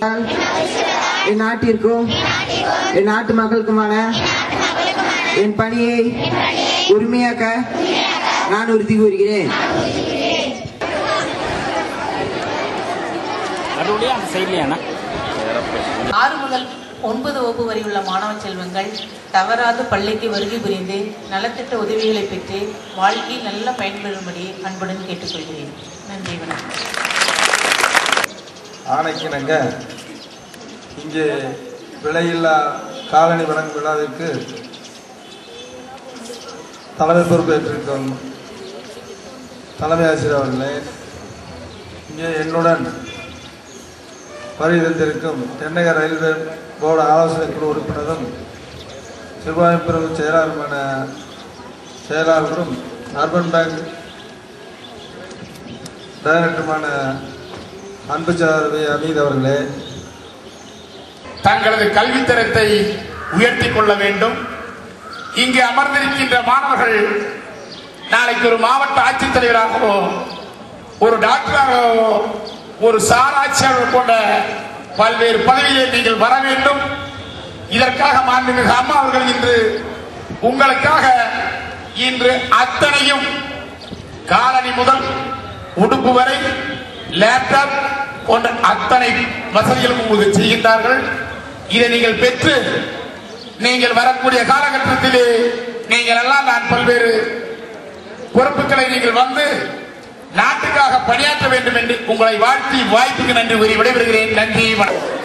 என் நாட்டிற்கும் என் நாட்டு மக்களுக்குமான என் பணியை உரிமையாக்க நான் உறுதி கூறுகிறேன். ஆறு முதல் ஒன்பது வகுப்பு வரை உள்ள மாணவ செல்வங்கள் தவறாது பள்ளிக்கு வருகை புரிந்து நலத்திட்ட உதவிகளை பெற்று வாழ்க்கையில் நல்ல பயன்பெறும்படி அன்புடன் கேட்டுக்கொள்கிறேன். நன்றி வணக்கம். ஆணைக்கிணங்க இங்கே விலையில்லா காலனி வழங்கும் விழாவிற்கு தலைமை பொறுப்பேற்றிருக்கும் தலைமை ஆசிரியர் அவர்களே இங்கே என்னுடன் வருகை தந்திருக்கும் தென்னக ரயில்வே போர்டு ஆலோசனை குழு உறுப்பினரும் சிறுபான்மை செயலாளருமான செயலாளரும் அர்பன் பேங்க் டைரக்டருமான அன்பு சார்பு அமீத் அவர்களே தங்களது கல்வித்தரத்தை உயர்த்தி கொள்ள வேண்டும். இங்கு அமர்ந்திருக்கின்ற மாணவர்கள் நாளைக்கு ஒரு மாவட்ட ஆட்சித்தலைவராகவோ ஒரு டாக்டராகவோ ஒரு சாராட்சியாளர் போன்ற பல்வேறு பதவியிலே நீங்கள் வர வேண்டும். இதற்காக மாண்புமிகு அம்மா அவர்கள் இன்று உங்களுக்காக இன்று அத்தனையும் காலணி முதல் உடுப்பு வரை லேப்டாப் போன்ற அத்தனை வசதிகளும் உங்களுக்கு செய்கின்றார்கள். இதை நீங்கள் பெற்று நீங்கள் வரக்கூடிய காலகட்டத்திலே நீங்கள் எல்லாம் நான் பல்வேறு பொறுப்புகளை நீங்கள் வந்து நாட்டுக்காக பணியாற்ற வேண்டும் என்று உங்களை வாழ்த்தி வாய்ப்புக்கு நன்றி கூறி விடைபெறுகிறேன். நன்றி வணக்கம்.